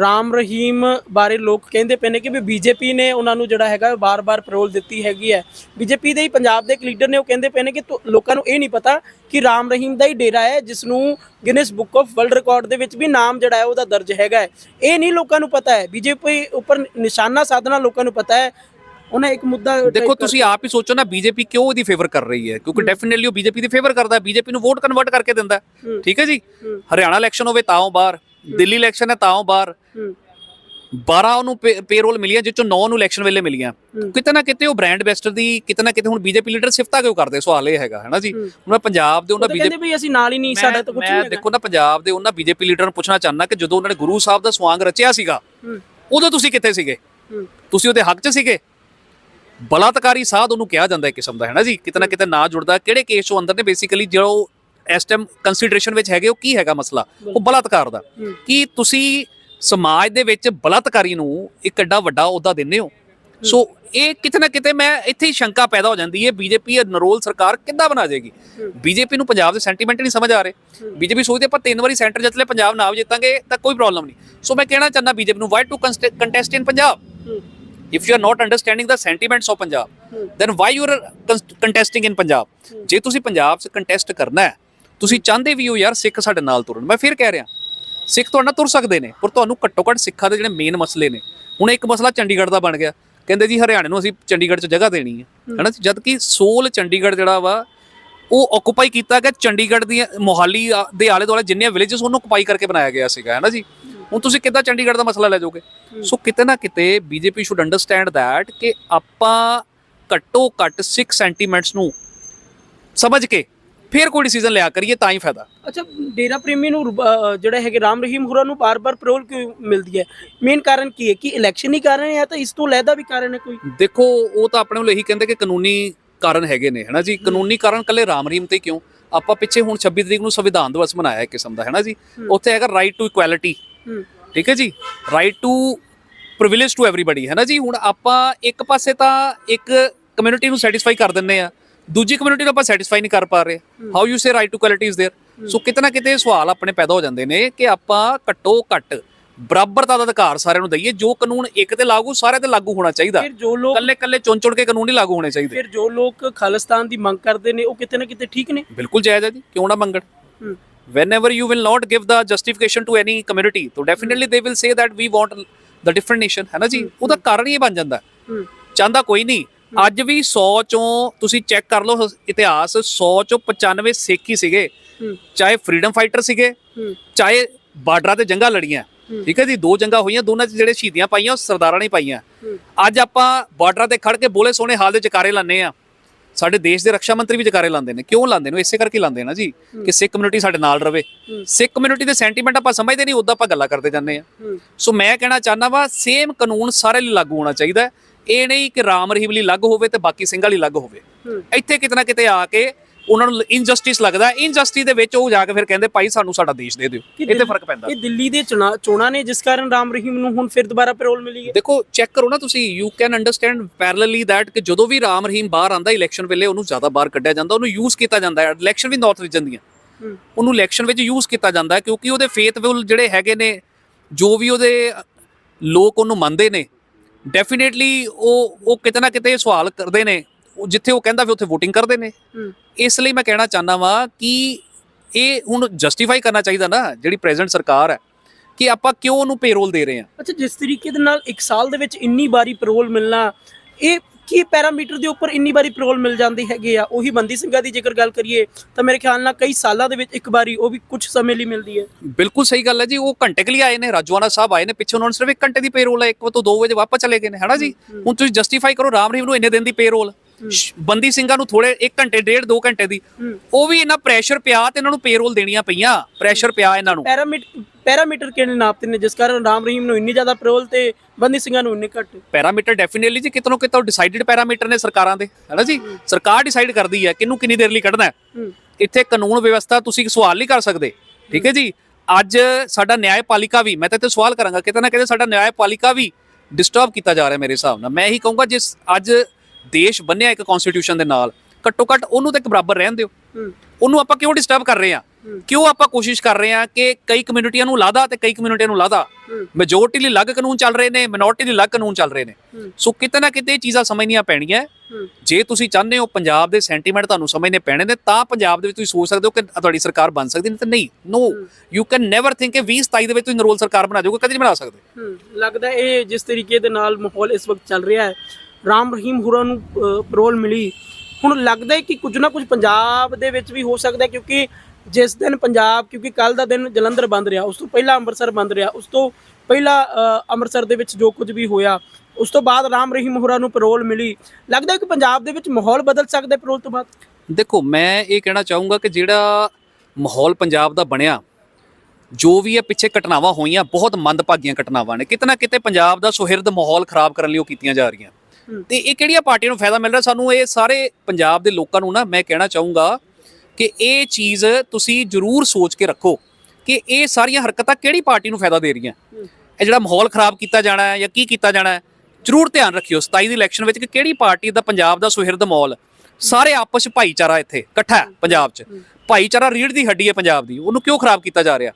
ਰਾਮ ਰਹੀਮ ਬਾਰੇ ਲੋਕ ਕਹਿੰਦੇ ਪਏ ਨੇ ਕਿ ਵੀ ਬੀਜੇਪੀ ਨੇ ਉਹਨਾਂ ਨੂੰ ਜਿਹੜਾ ਹੈਗਾ ਬਾਰ-ਬਾਰ ਪੈਰੋਲ ਦਿੱਤੀ ਹੈਗੀ ਹੈ। ਬੀਜੇਪੀ ਦੇ ਹੀ ਪੰਜਾਬ ਦੇ ਇੱਕ ਲੀਡਰ ਨੇ ਉਹ ਕਹਿੰਦੇ ਪਏ ਨੇ ਕਿ ਲੋਕਾਂ ਨੂੰ ਇਹ ਨਹੀਂ ਪਤਾ ਕਿ ਰਾਮ ਰਹੀਮ ਦਾ ਹੀ ਡੇਰਾ ਹੈ ਜਿਸ ਨੂੰ Guinness book of world record ਦੇ ਵਿੱਚ ਵੀ ਨਾਮ ਜਿਹੜਾ ਹੈ ਉਹਦਾ ਦਰਜ ਹੈਗਾ ਇਹ ਨਹੀਂ ਲੋਕਾਂ ਨੂੰ ਪਤਾ ਹੈ। ਬੀਜੇਪੀ ਉੱਪਰ ਨਿਸ਼ਾਨਾ ਸਾਧਨਾ ਲੋਕਾਂ ਨੂੰ ਪਤਾ ਹੈ ਉਹਨਾਂ ਇੱਕ ਮੁੱਦਾ ਦੇਖੋ ਤੁਸੀਂ ਆਪ ਹੀ ਸੋਚੋ ਨਾ ਬੀਜੇਪੀ ਕਿਉਂ ਇਹਦੀ ਫੇਵਰ ਕਰ ਰਹੀ ਹੈ? ਕਿਉਂਕਿ ਡੈਫੀਨਿਟਲੀ ਉਹ ਬੀਜੇਪੀ ਦੀ ਫੇਵਰ ਕਰਦਾ ਹੈ ਬੀਜੇਪੀ ਨੂੰ ਵੋਟ ਕਨਵਰਟ ਕਰਕੇ ਦਿੰਦਾ। ਠੀਕ ਹੈ ਜੀ। ਹਰਿਆਣਾ ਇਲੈਕਸ਼ਨ ਹੋਵੇ ਤਾਂ ਉਹ ਬਾਹਰ ਦਿੱਲੀ ਇਲੈਕਸ਼ਨ ਹੈ ਤਾਂ ਉਹ ਬਾਹਰ। ਹੂੰ। 12 ਉਹਨੂੰ ਪੇਰੋਲ ਮਿਲੀਆਂ ਜਿਸ ਚੋਂ 9 ਨੂੰ ਇਲੈਕਸ਼ਨ ਵੇਲੇ ਮਿਲੀਆਂ। ਕਿਤੇ ਨਾ ਕਿਤੇ ਉਹ ਬ੍ਰਾਂਡ ਬੈਸਟਰ ਦੀ ਕਿਤੇ ਨਾ ਕਿਤੇ ਹੁਣ ਬੀਜੇਪੀ ਲੀਡਰ ਸਿਫਤਾ ਕਿਉਂ ਕਰਦੇ? ਸਵਾਲ ਇਹ ਹੈਗਾ ਹੈਨਾ ਜੀ। ਹੁਣ ਪੰਜਾਬ ਦੇ ਉਹ ਉਹਨਾਂ ਬੀਜੇਪੀ ਕਹਿੰਦੇ ਵੀ ਅਸੀਂ ਨਾਲ ਹੀ ਨਹੀਂ ਸਾਡਾ ਤਾਂ ਕੁਝ ਨਹੀਂ ਮੈਂ ਦੇਖੋ ਨਾ ਪੰਜਾਬ ਦੇ ਉਹਨਾਂ ਬੀਜੇਪੀ ਲੀਡਰ ਨੂੰ ਪੁੱਛਣਾ ਚਾਹੁੰਦਾ ਕਿ ਜਦੋਂ ਉਹਨਾਂ ਨੇ ਗੁਰੂ ਸਾਹਿਬ ਦਾ ਸਵਾਂਗ ਰਚਿਆ ਸੀਗਾ ਉਦੋਂ ਤੁਸੀਂ ਕਿੱਥੇ ਸੀਗੇ? ਤੁਸੀਂ ਉਹਦੇ ਹੱਕ 'ਚ ਸੀਗੇ? ਬਲਾਤਕਾਰੀ ਸਾਧ ਉਹਨੂੰ ਕਿਹਾ ਜਾਂਦਾ ਹੈ ਕਿਸਮ ਦਾ ਹੈ ਨਾ ਜੀ? ਕਿਤੇ ਨਾ ਕਿਤੇ ਨਾ ਜੁੜਦਾ। ਕਿਹੜੇ ਕੇਸ ਚੋਂ ਅੰਦਰ ਨੇ? ਬੇਸਿਕਲੀ ਜੋ ਇਸ ਟਾਈਮ ਕੰਸੀਡਰੇਸ਼ਨ ਵਿੱਚ ਹੈਗੇ ਉਹ ਕੀ ਹੈਗਾ ਮਸਲਾ? ਉਹ ਬਲਾਤਕਾਰ ਦਾ। ਕੀ ਤੁਸੀਂ ਸਮਾਜ ਦੇ ਵਿੱਚ ਬਲਾਤਕਾਰੀ ਨੂੰ ਇੱਕ ਐਡਾ ਵੱਡਾ ਅਹੁਦਾ ਦਿੰਦੇ ਹੋ? ਸੋ ਇਹ ਕਿਤੇ ਨਾ ਕਿਤੇ ਮੈਂ ਇੱਥੇ ਹੀ ਸ਼ੰਕਾ ਪੈਦਾ ਹੋ ਜਾਂਦੀ ਹੈ ਬੀਜੇਪੀ ਨਰੋਲ ਸਰਕਾਰ ਕਿੱਦਾਂ ਬਣਾ ਜਾਏਗੀ ਬੀਜੇਪੀ ਨੂੰ ਪੰਜਾਬ ਦੇ ਸੈਂਟੀਮੈਂਟ ਨਹੀਂ ਸਮਝ ਆ ਰਹੇ। ਬੀਜੇਪੀ ਸੋਚਦੇ ਆਪਾਂ ਤਿੰਨ ਵਾਰੀ ਸੈਂਟਰ ਜਿੱਤ ਲਿਆ ਪੰਜਾਬ ਨਾ ਜਿੱਤਾਂਗੇ ਤਾਂ ਕੋਈ ਪ੍ਰੋਬਲਮ ਨਹੀਂ। ਸੋ ਮੈਂ ਕਹਿਣਾ ਚਾਹੁੰਦਾ ਬੀਜੇਪੀ ਨੂੰ why to contest in Punjab. If you are not understanding the sentiments of punjab Hmm. then why you are contesting in punjab? ਜੇ ਤੁਸੀਂ ਪੰਜਾਬ 'ਚ ਕੰਟੈਸਟ ਕਰਨਾ ਹੈ, ਤੁਸੀਂ ਚਾਹੁੰਦੇ ਵੀ ਹੋ ਯਾਰ ਸਿੱਖ ਸਾਡੇ ਨਾਲ ਤੁਰਨ। ਮੈਂ ਫਿਰ ਕਹਿ ਰਿਹਾ, ਸਿੱਖ ਤੁਹਾਡੇ ਨਾਲ ਤੁਰ ਸਕਦੇ ਨੇ, ਪਰ ਤੁਹਾਨੂੰ ਘੱਟੋ ਘੱਟ ਸਿੱਖਾਂ ਦੇ ਜਿਹੜੇ ਮੇਨ ਮਸਲੇ ਨੇ, ਹੁਣ ਇੱਕ ਮਸਲਾ ਚੰਡੀਗੜ੍ਹ ਦਾ ਬਣ ਗਿਆ। ਕਹਿੰਦੇ ਜੀ ਹਰਿਆਣੇ ਨੂੰ ਅਸੀਂ ਚੰਡੀਗੜ੍ਹ 'ਚ ਜਗ੍ਹਾ ਦੇਣੀ ਹੈ, ਹੈਨਾ ਜਦ ਕਿ ਸੋਲ ਚੰਡੀਗੜ੍ਹ ਜਿਹੜਾ ਵਾ, ਉਹ ਆਕੂਪਾਈ ਕੀਤਾ ਗਿਆ ਚੰਡੀਗੜ੍ਹ ਦੀਆਂ ਮੋਹਾਲੀ ਆ- ਦੇ ਆਲੇ ਦੁਆਲੇ ਜਿੰਨੀਆਂ ਵਿਲੇजेस ਉਹਨੂੰ ਆਕੂਪਾਈ ਕਰਕੇ ਬਣਾਇਆ ਗਿਆ ਸੀਗਾ ਹੈ ਨਾ ਜੀ? ਹੁਣ ਤੁਸੀਂ ਕਿੱਦਾਂ ਚੰਡੀਗੜ੍ਹ ਦਾ ਮਸਲਾ ਲੈ ਜਾਓਗੇ? ਸੋ ਕਿਤੇ ਨਾ ਕਿਤੇ ਬੀਜੇਪੀ ਸ਼ੁੱਡ ਅੰਡਰਸਟੈਂਡ ਥੈਟ ਕਿ ਆਪਾਂ ਘੱਟੋ ਘੱਟ ਸਿੱਖ ਸੈਂਟੀਮੈਂਟਸ ਨੂੰ ਸਮਝ ਕੇ ਫਿਰ ਕੋਈ ਡਿਸੀਜਨ ਲਿਆ ਕਰੀਏ ਤਾਂ ਹੀ ਫਾਇਦਾ। ਅੱਛਾ ਡੇਰਾ ਪ੍ਰੇਮੀ ਨੂੰ ਜਿਹੜਾ ਹੈਗੇ ਰਾਮ ਰਹੀਮ ਹੋਰਾਂ ਨੂੰ ਬਾਰ-ਬਾਰ ਪੈਰੋਲ ਕਿਉਂ ਮਿਲਦੀ ਹੈ? ਮੇਨ ਕਾਰਨ ਕੀ ਹੈ? ਕਿ ਇਲੈਕਸ਼ਨ ਹੀ ਕਾਰਨ ਹੈ ਜਾਂ ਤਾਂ ਇਸ ਤੋਂ ਲੈਦਾ ਵੀ ਕਾਰਨ ਹੈ ਕੋਈ? ਦੇਖੋ ਉਹ ਤਾਂ ਆਪਣੇ ਵੱਲੋਂ ਇਹੀ ਕਹਿੰਦੇ ਕਿ ਕਾਨੂੰਨੀ ਕਾਰਨ ਹੈਗੇ ਨੇ ਹੈਨਾ ਜੀ? ਕਾਨੂੰਨੀ ਕਾਰਨ ਕੱਲੇ ਰਾਮ ਰਹੀਮ ਤੇ ਕਿਉਂ? ਆਪਾਂ ਪਿੱਛੇ ਹੁਣ 26 ਤਰੀਕ ਨੂੰ ਸੰਵਿਧਾਨ ਦਿਵਸ ਮਨਾਇਆ ਇੱਕ ਕਿਸਮ ਦਾ ਹੈਨਾ ਜੀ? ਉੱਥੇ ਹੈਗਾ ਰਾਈਟ ਟੂ ਇਕੁਐਲਿਟੀ ਹੂੰ ਠੀਕ ਹੈ ਜੀ right to privilege to everybody ਹੈ ਨਾ ਜੀ ਹੁਣ ਆਪਾਂ ਇੱਕ ਪਾਸੇ ਤਾਂ ਇੱਕ ਕਮਿਊਨਿਟੀ ਨੂੰ ਸੈਟੀਸਫਾਈ ਕਰ ਦਿੰਨੇ ਆ ਦੂਜੀ ਕਮਿਊਨਿਟੀ ਨੂੰ ਆਪਾਂ ਸੈਟੀਸਫਾਈ ਨਹੀਂ ਕਰ ਪਾ ਰਹੇ how you say right to quality is there so ਕਿਤੇ ਨਾ ਕਿਤੇ ਇਹ ਸਵਾਲ ਆਪਣੇ ਪੈਦਾ ਹੋ ਜਾਂਦੇ ਨੇ ਕਿ ਆਪਾਂ ਘੱਟੋ ਘੱਟ ਬਰਾਬਰਤਾ ਦਾ ਅਧਿਕਾਰ ਸਾਰਿਆਂ ਨੂੰ ਦਈਏ ਜੋ ਕਾਨੂੰਨ ਇੱਕ ਤੇ ਲਾਗੂ ਸਾਰਿਆਂ ਤੇ ਲਾਗੂ ਹੋਣਾ ਚਾਹੀਦਾ ਫਿਰ ਜੋ ਲੋਕ ਕੱਲੇ ਕੱਲੇ ਚੁਣ ਚੁਣ ਕੇ ਕਾਨੂੰਨ ਨਹੀਂ ਲਾਗੂ ਹੋਣੇ ਚਾਹੀਦੇ ਫਿਰ ਜੋ ਲੋਕ ਖਾਲਿਸਤਾਨ ਦੀ ਮੰਗ ਕਰਦੇ ਨੇ ਉਹ ਕਿਤੇ ਨਾ ਕਿਤੇ ਠੀਕ ਨੇ ਬਿਲਕੁਲ ਜਾਇਜ਼ ਹੈ ਜੀ ਕਿਉਂ ਨਾ ਮੰਗਣ ਹੂੰ Whenever you will not give the justification to any community so definitely they will say that we want the different nation ਹੈ ਨਾ ਜੀ ਉਹਦਾ ਕਾਰਨ ਹੀ ਇਹ ਬਣ ਜਾਂਦਾ ਚਾਹੁੰਦਾ ਕੋਈ ਨਹੀਂ ਅੱਜ ਵੀ 100 ਚੋਂ ਤੁਸੀਂ ਚੈੱਕ ਕਰ ਲਓ ਇਤਿਹਾਸ 100 ਚੋਂ 95 ਸਿੱਖ ਹੀ ਸੀਗੇ ਚਾਹੇ ਫਰੀडम ਫਾਈਟਰ ਸੀਗੇ ਚਾਹੇ ਬਾਰਡਰਾਂ ਤੇ ਜੰਗਾਂ ਲੜੀਆਂ ਠੀਕ ਹੈ ਜੀ ਦੋ ਜੰਗਾਂ ਹੋਈਆਂ ਦੋਨਾਂ 'ਚ ਜਿਹੜੇ ਸ਼ਹੀਦੀਆਂ ਪਾਈਆਂ ਉਹ ਸਰਦਾਰਾਂ ਨੇ ਪਾਈਆਂ ਅੱਜ ਆਪਾਂ ਬਾਰਡਰਾਂ ਤੇ ਖੜ ਕੇ ਬੋਲੇ ਸੋਹਣੇ ਹਾਲ ਦੇ ਜਕਾਰੇ ਲਾਉਂਦੇ ਆ ਸਾਡੇ ਦੇਸ਼ ਦੇ ਰੱਖਿਆ ਮੰਤਰੀ ਵੀ ਜਕਾਰੇ ਲਾਉਂਦੇ ਨੇ। ਕਿਉਂ ਲਾਉਂਦੇ ਨੇ? ਇਸੇ ਕਰਕੇ ਲਾਉਂਦੇ ਨਾ ਜੀ ਕਿ ਸਿੱਖ ਕਮਿਊਨਿਟੀ ਸਾਡੇ ਨਾਲ ਰਵੇ। ਸਿੱਖ ਕਮਿਊਨਿਟੀ ਦੇ ਸੈਂਟੀਮੈਂਟ ਆਪਾਂ ਸਮਝਦੇ ਨਹੀਂ ਉਦਾਂ ਆਪਾਂ ਗੱਲਾਂ ਕਰਦੇ ਜਾਂਦੇ ਆ। ਸੋ ਮੈਂ ਕਹਿਣਾ ਚਾਹੁੰਦਾ ਵਾ ਸੇਮ ਕਾਨੂੰਨ ਸਾਰੇ ਲਈ ਲਾਗੂ ਹੋਣਾ ਚਾਹੀਦਾ। ਇਹ ਨਹੀਂ ਕਿ ਰਾਮ ਰਹੀਮ ਲਈ ਅਲੱਗ ਹੋਵੇ ਤੇ ਬਾਕੀ ਸਿੰਘਾਂ ਲਈ ਅਲੱਗ ਹੋਵੇ। ਇੱਥੇ ਕਿਤੇ ਨਾ ਕਿਤੇ ਆ ਕੇ ਉਹਨਾਂ ਨੂੰ ਇਨਜਸਟਿਸ ਲੱਗਦਾ ਇਨਜਸਟਿਸ ਦੇ ਵਿੱਚ ਉਹ ਜਾ ਕੇ ਫਿਰ ਕਹਿੰਦੇ ਭਾਈ ਸਾਨੂੰ ਸਾਡਾ ਦੇਸ਼ ਦੇ ਦਿਓ। ਦਿੱਲੀ- ਫ਼ਰਕ ਪੈਂਦਾ। ਇਹ ਦਿੱਲੀ ਦੇ ਚੁਣਾ- ਨੇ ਜਿਸ ਕਾਰਨ ਰਾਮ ਰਹੀਮ ਨੂੰ ਹੁਣ ਫਿਰ ਦੁਬਾਰਾ ਪੈਰੋਲ ਮਿਲੀ ਹੈ। ਦੇਖੋ ਚੈੱਕ ਕਰੋ ਨਾ ਤੁਸੀਂ। You can understand parallelly that ਕਿ ਜਦੋਂ ਵੀ ਰਾਮ ਰਹੀਮ ਬਾਹਰ ਆਂਦਾ ਇਲੈਕਸ਼ਨ ਵੇਲੇ ਉਹਨੂੰ ਜ਼ਿਆਦਾ ਬਾਹਰ ਕੱਢਿਆ ਜਾਂਦਾ ਉਹਨੂੰ ਯੂਜ਼ ਕੀਤਾ ਜਾਂਦਾ ਹੈ। ਇਲੈਕਸ਼ਨ ਵੀ ਨਾਰਥ ਰੀਜਨ ਦੀਆਂ। ਉਹਨੂੰ ਇਲੈਕਸ਼ਨ ਵਿੱਚ ਯੂਜ਼ ਕੀਤਾ ਜਾਂਦਾ ਕਿਉਂਕਿ ਉਹਦੇ ਫੇਥਫੁਲ ਜਿਹੜੇ ਹੈਗੇ ਨੇ ਜੋ ਵੀ ਉਹਦੇ ਲੋਕ ਉਹਨੂੰ ਮੰਨਦੇ ਨੇ ਡੈਫੀਨੇਟਲੀ ਉਹ ਉਹ ਕਿਤੇ ਨਾ ਕਿਤੇ ਸਵਾਲ ਕਰਦੇ ਨੇ ਉਹ ਜਿੱਥੇ ਉਹ ਕਹਿੰਦਾ ਵੀ ਉੱਥੇ VOTING ਕਰਦੇ ਨੇ। ਇਸ ਲਈ ਮੈਂ ਕਹਿਣਾ ਚਾਹੁੰਦਾ ਵਾਂ ਕਿ ਇਹ ਹੁਣ ਜਸਟੀਫਾਈ ਕਰਨਾ ਚਾਹੀਦਾ ਨਾ ਜਿਹੜੀ ਪ੍ਰੈਜ਼ੈਂਟ ਸਰਕਾਰ ਹੈ ਕਿ ਆਪਾਂ ਕਿਉਂ ਉਹਨੂੰ ਪੇਰੋਲ ਦੇ ਰਹੇ ਹਾਂ? ਅੱਛਾ ਜਿਸ ਤਰੀਕੇ ਦੇ ਨਾਲ ਇੱਕ ਸਾਲ ਦੇ ਵਿੱਚ ਇੰਨੀ ਵਾਰੀ ਪੈਰੋਲ ਮਿਲਣਾ ਇਹ ਕੀ ਪੈਰਾਮੀਟਰ ਦੇ ਉੱਪਰ ਇੰਨੀ ਵਾਰੀ ਪੈਰੋਲ ਮਿਲ ਜਾਂਦੀ ਹੈਗੇ ਆ? ਉਹੀ ਬੰਦੀ ਸਿੰਘਾਂ ਦੀ ਜੇਕਰ ਗੱਲ ਕਰੀਏ ਤਾਂ ਮੇਰੇ ਖਿਆਲ ਨਾਲ ਕਈ ਸਾਲਾਂ ਦੇ ਵਿੱਚ ਇੱਕ ਵਾਰੀ ਉਹ ਵੀ ਕੁਝ ਸਮੇਂ ਲਈ ਮਿਲਦੀ ਹੈ। ਬਿਲਕੁਲ ਸਹੀ ਗੱਲ ਹੈ ਜੀ ਉਹ ਘੰਟੇ ਲਈ ਆਏ ਨੇ ਰਾਜਵਾਨਾ ਸਾਹਿਬ ਆਏ ਨੇ ਪਿੱਛੇ ਉਹਨਾਂ ਨੂੰ ਸਿਰਫ 1 ਘੰਟੇ ਦੀ ਪੇਰੋਲ ਹੈ 1 ਤੋਂ 2 ਵਜੇ ਵਾਪਸ ਚਲੇ ਗਏ ਨੇ ਹੈਨਾ ਜੀ? ਹੁਣ ਤੁਸੀਂ ਜਸਟੀਫਾਈ ਕਰੋ ਰਾਮ ਰਹੀਮ ਨੂੰ ਇੰਨੇ ਦਿਨ ਦੀ ਪੇਰੋਲ ਬੰਦੀ ਸਿੰਘਾਂ ਨੂੰ ਥੋੜੇ 1 ਘੰਟੇ ਡੇਢ 2 ਘੰਟੇ ਦੀ। ਉਹ ਵੀ ਇਹਨਾਂ ਪ੍ਰੈਸ਼ਰ ਪਿਆ ਤੇ ਇਹਨਾਂ ਨੂੰ ਪੇਰੋਲ ਦੇਣੀਆਂ ਪਈਆਂ। ਪ੍ਰੈਸ਼ਰ ਪਿਆ ਇਹਨਾਂ ਨੂੰ। ਪੈਰਾਮੀਟਰ ਪੈਰਾਮੀਟਰ ਕਿਹਨੇ ਨਾਪਤੇ ਨੇ? ਜਿਸ ਕਾਰਨ ਰਾਮ ਰਹੀਮ ਨੂੰ ਇੰਨੀ ਜ਼ਿਆਦਾ ਪੈਰੋਲ ਤੇ ਬੰਦੀ ਸਿੰਘਾਂ ਨੂੰ ਇੰਨੇ ਘੱਟ। ਪੈਰਾਮੀਟਰ ਡੈਫੀਨਿਟਲੀ ਜੀ ਕਿਤਨੋਂ ਕਿਤੋਂ ਡਿਸਾਈਡਡ ਪੈਰਾਮੀਟਰ ਨੇ ਸਰਕਾਰਾਂ ਦੇ। ਹੈਨਾ ਜੀ? ਸਰਕਾਰ ਡਿਸਾਈਡ ਕਰਦੀ ਹੈ ਕਿਹਨੂੰ ਕਿੰਨੀ ਦੇਰ ਲਈ ਕੱਢਣਾ ਹੈ। ਹੂੰ। ਇੱਥੇ ਕਾਨੂੰਨ ਵਿਵਸਥਾ ਤੁਸੀਂ ਸਵਾਲ ਨਹੀਂ ਕਰ ਸਕਦੇ। ਠੀਕ ਹੈ ਜੀ? ਅੱਜ ਸਾਡਾ ਨਿਆਂਪਾਲਿਕਾ ਵੀ ਮੈਂ ਤਾਂ ਇੱਥੇ ਸਵਾਲ ਕਰਾਂਗਾ ਕਿਤੇ ਨਾ ਕਿਤੇ ਸਾਡਾ ਨਿਆਂਪਾਲਿਕਾ ਵੀ ਡਿਸਟਰਬ ਕੀਤਾ ਜਾ ਰਿਹਾ ਮੇਰੇ ਹਿਸਾਬ ਨਾਲ। ਮੈਂ ਇਹੀ ਕਹੂੰਗਾ ਜਿਸ ਅੱਜ ਦੇਸ਼ ਬੰਨਿਆ ਇੱਕ ਕਨਸਟੀਟਿਊਸ਼ਨ ਦੇ ਨਾਲ ਘੱਟੋ ਘੱਟ ਉਹਨੂੰ ਤਾਂ ਇੱਕ ਬਰਾਬਰ ਰਹਿਣ ਦਿਓ। ਉਹਨੂੰ ਆਪਾਂ ਕਿਉਂ ਡਿਸਟਰਬ ਕਰ ਰਹੇ ਹਾਂ? ਕਿਉਂ ਆਪਾਂ ਕੋਸ਼ਿਸ਼ ਕਰ ਰਹੇ ਹਾਂ ਕਿ ਕਈ ਕਮਿਊਨਿਟੀਆਂ ਨੂੰ ਲਾਦਾ ਤੇ ਕਈ ਕਮਿਊਨਿਟੀਆਂ ਨੂੰ ਲਾਦਾ। ਮੈਜੋਰਟੀ ਲਈ ਅਲੱਗ ਕਾਨੂੰਨ ਚੱਲ ਰਹੇ ਨੇ ਮਿਨੋਰਟੀ ਲਈ ਅਲੱਗ ਕਾਨੂੰਨ ਚੱਲ ਰਹੇ ਨੇ। ਸੋ ਕਿਤੇ ਨਾ ਕਿਤੇ ਇਹ ਚੀਜ਼ਾਂ ਸਮਝਣੀਆਂ ਪੈਣੀਆਂ ਜੇ ਤੁਸੀਂ ਚਾਹੁੰਦੇ ਹੋ ਪੰਜਾਬ ਦੇ ਸੈਂਟੀਮੈਂਟ ਤੁਹਾਨੂੰ ਸਮਝਨੇ ਪੈਣੇ ਨੇ ਤਾਂ ਪੰਜਾਬ ਦੇ ਵਿੱਚ ਤੁਸੀਂ ਸੋਚ ਸਕਦੇ ਹੋ ਕਿ ਤੁਹਾਡੀ ਸਰਕਾਰ ਬਣ ਸਕਦੀ ਨਹੀਂ ਤਾਂ ਨਹੀਂ। No you can never think ਕਿ 2027 ਦੇ ਵਿੱਚ ਤੁਸੀਂ ਨਰੋਲ ਸਰਕਾਰ ਬਣਾ ਜਾਓਗੇ ਕਦੇ ਨਹੀਂ ਬਣਾ ਸਕਦੇ। ਲੱਗਦਾ ਇਹ ਜਿਸ ਤਰੀਕੇ ਦੇ ਨਾਲ ਮਾਹੌਲ ਇਸ ਵਕਤ ਚੱਲ ਰਿਹਾ ਹੈ ਰਾਮ ਰਹੀਮ ਹੁਰਾ ਨੂੰ ਅ, ਪੈਰੋਲ ਮਿਲੀ। ਹੁਣ ਲੱਗਦਾ ਹੈ ਕਿ ਕੁਝ ਨਾ ਕੁਝ ਪੰਜਾਬ ਦੇ ਵਿੱਚ ਵੀ ਹੋ ਸਕਦਾ ਕਿਉਂਕਿ ਜਿਸ ਦਿਨ ਪੰਜਾਬ ਕਿਉਂਕਿ ਕੱਲ ਦਾ ਦਿਨ ਜਲੰਧਰ ਬੰਦ ਰਿਹਾ ਉਸ ਤੋਂ ਪਹਿਲਾਂ ਅੰਮ੍ਰਿਤਸਰ ਬੰਦ ਰਿਹਾ ਉਸ ਤੋਂ ਪਹਿਲਾਂ ਅੰਮ੍ਰਿਤਸਰ ਦੇ ਵਿੱਚ ਜੋ ਕੁਝ ਵੀ ਹੋਇਆ ਉਸ ਤੋਂ ਬਾਅਦ ਰਾਮ ਰਹੀਮ ਹੋਰਾਂ ਨੂੰ ਪੈਰੋਲ ਮਿਲੀ। ਲੱਗਦਾ ਕਿ ਪੰਜਾਬ ਦੇ ਵਿੱਚ ਮਾਹੌਲ ਬਦਲ ਸਕਦਾ ਪੈਰੋਲ ਤੋਂ ਬਾਅਦ? ਦੇਖੋ ਮੈਂ ਇਹ ਕਹਿਣਾ ਚਾਹੂੰਗਾ ਕਿ ਜਿਹੜਾ ਮਾਹੌਲ ਪੰਜਾਬ ਦਾ ਬਣਿਆ ਜੋ ਵੀ ਇਹ ਪਿੱਛੇ ਘਟਨਾਵਾਂ ਹੋਈਆਂ ਬਹੁਤ ਮੰਦਭਾਗੀਆਂ ਘਟਨਾਵਾਂ ਨੇ। ਕਿਤੇ ਨਾ ਕਿਤੇ ਪੰਜਾਬ ਦਾ ਸੁਹਿਰਦ ਮਾਹੌਲ ਖਰਾਬ ਕਰਨ ਲਈ ਉਹ ਕੀਤੀਆਂ ਜਾ ਰਹੀਆਂ। ਤੇ ਇਹ ਕਿਹੜੀਆਂ ਪਾਰਟੀਆਂ ਨੂੰ ਫਾਇਦਾ ਮਿਲ ਰਿਹਾ? ਸਾਨੂੰ ਇਹ ਸਾਰੇ ਪੰਜਾਬ ਦੇ ਲੋਕਾਂ ਨੂੰ ਨਾ ਮੈਂ ਕਹਿਣਾ ਚਾਹੂੰਗਾ ਕਿ ਇਹ ਚੀਜ਼ ਤੁਸੀਂ ਜ਼ਰੂਰ ਸੋਚ ਕੇ ਰੱਖੋ ਕਿ ਇਹ ਸਾਰੀਆਂ ਹਰਕਤਾਂ ਕਿਹੜੀ ਪਾਰਟੀ ਨੂੰ ਫਾਇਦਾ ਦੇ ਰਹੀਆਂ? ਇਹ ਜਿਹੜਾ ਮਾਹੌਲ ਖਰਾਬ ਕੀਤਾ ਜਾਣਾ ਹੈ ਜਾਂ ਕੀ ਕੀਤਾ ਜਾਣਾ ਹੈ, ਜ਼ਰੂਰ ਧਿਆਨ ਰੱਖਿਓ। 27 ਦੀ ਇਲੈਕਸ਼ਨ ਵਿੱਚ ਕਿ ਕਿਹੜੀ ਪਾਰਟੀ ਦਾ ਪੰਜਾਬ ਦਾ ਸੁਹਿਰਦ ਮਾਹੌਲ? ਸਾਰੇ ਆਪਸ ਵਿੱਚ ਭਾਈਚਾਰਾ ਇੱਥੇ ਇਕੱਠਾ ਪੰਜਾਬ 'ਚ। ਭਾਈਚਾਰਾ ਰੀੜ ਦੀ ਹੱਡੀ ਹੈ ਪੰਜਾਬ ਦੀ। ਉਹਨੂੰ ਕਿਉਂ ਖਰਾਬ ਕੀਤਾ ਜਾ ਰਿਹਾ?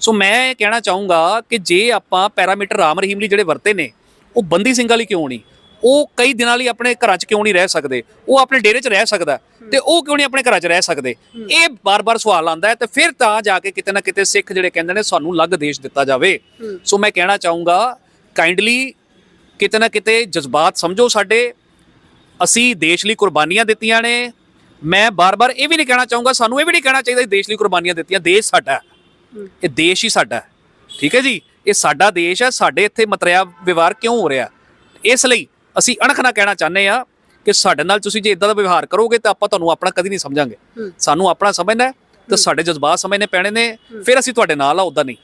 ਸੋ ਮੈਂ ਇਹ ਕਹਿਣਾ ਚਾਹੂੰਗਾ ਕਿ ਜੇ ਆਪਾਂ ਪੈਰਾਮੀਟਰ ਰਾਮ ਰਹੀਮ ਲਈ ਜਿਹੜੇ ਵਰਤੇ ਨੇ, ਉਹ ਬੰਦੀ ਸਿੰਘਾਂ ਲਈ ਕਿਉਂ ਨਹੀਂ? ਉਹ ਕਈ ਦਿਨਾਂ ਲਈ ਆਪਣੇ ਘਰਾਂ 'ਚ ਕਿਉਂ ਨਹੀਂ ਰਹਿ ਸਕਦੇ? ਉਹ ਆਪਣੇ ਡੇਰੇ 'ਚ ਰਹਿ ਸਕਦਾ ਤੇ ਉਹ ਕਿਉਂ ਨਹੀਂ ਆਪਣੇ ਘਰਾਂ 'ਚ ਰਹਿ ਸਕਦੇ? ਇਹ ਬਾਰ-ਬਾਰ ਸਵਾਲ ਆਉਂਦਾ ਹੈ ਤੇ ਫਿਰ ਤਾਂ ਜਾ ਕੇ ਕਿਤੇ ਨਾ ਕਿਤੇ ਸਿੱਖ ਜਿਹੜੇ ਕਹਿੰਦੇ ਨੇ ਸਾਨੂੰ ਅਲੱਗ ਦੇਸ਼ ਦਿੱਤਾ ਜਾਵੇ। ਸੋ ਮੈਂ ਕਹਿਣਾ ਚਾਹੂੰਗਾ ਕਾਈਂਡਲੀ ਕਿਤੇ ਨਾ ਕਿਤੇ ਜਜ਼ਬਾਤ ਸਮਝੋ ਸਾਡੇ। ਅਸੀਂ ਦੇਸ਼ ਲਈ ਕੁਰਬਾਨੀਆਂ ਦਿੱਤੀਆਂ ਨੇ। ਮੈਂ ਬਾਰ-ਬਾਰ ਇਹ ਵੀ ਨਹੀਂ ਕਹਿਣਾ ਚਾਹੂੰਗਾ ਸਾਨੂੰ ਇਹ ਵੀ ਨਹੀਂ ਕਹਿਣਾ ਚਾਹੀਦਾ ਦੇਸ਼ ਲਈ ਕੁਰਬਾਨੀਆਂ ਦਿੱਤੀਆਂ। ਦੇਸ਼ ਸਾਡਾ ਇਹ ਦੇਸ਼ ਹੀ ਸਾਡਾ ਠੀਕ ਹੈ ਜੀ? ਇਹ ਸਾਡਾ ਦੇਸ਼ ਹੈ ਸਾਡੇ ਇੱਥੇ ਮਤਰਿਆ ਵਿਵਹਾਰ ਕਿਉਂ ਹੋ ਰਿਹਾ? ਇਸ ਲਈ ਅਸੀਂ ਅਣਖ ਨਾਲ ਕਹਿਣਾ ਚਾਹੁੰਦੇ ਆ ਕਿ ਸਾਡੇ ਨਾਲ ਤੁਸੀਂ ਜੇ ਇਦਾਂ ਦਾ ਵਿਵਹਾਰ ਕਰੋਗੇ ਤਾਂ ਆਪਾਂ ਤੁਹਾਨੂੰ ਆਪਣਾ ਕਦੀ ਨਹੀਂ ਸਮਝਾਂਗੇ। ਸਾਨੂੰ ਆਪਣਾ ਸਮਝਣਾ ਤੇ ਸਾਡੇ ਜਜ਼ਬਾਤ ਸਮਝਣੇ ਪੈਣੇ ਨੇ ਫਿਰ ਅਸੀਂ ਤੁਹਾਡੇ ਨਾਲ ਆ ਉਦਾਂ ਨਹੀਂ।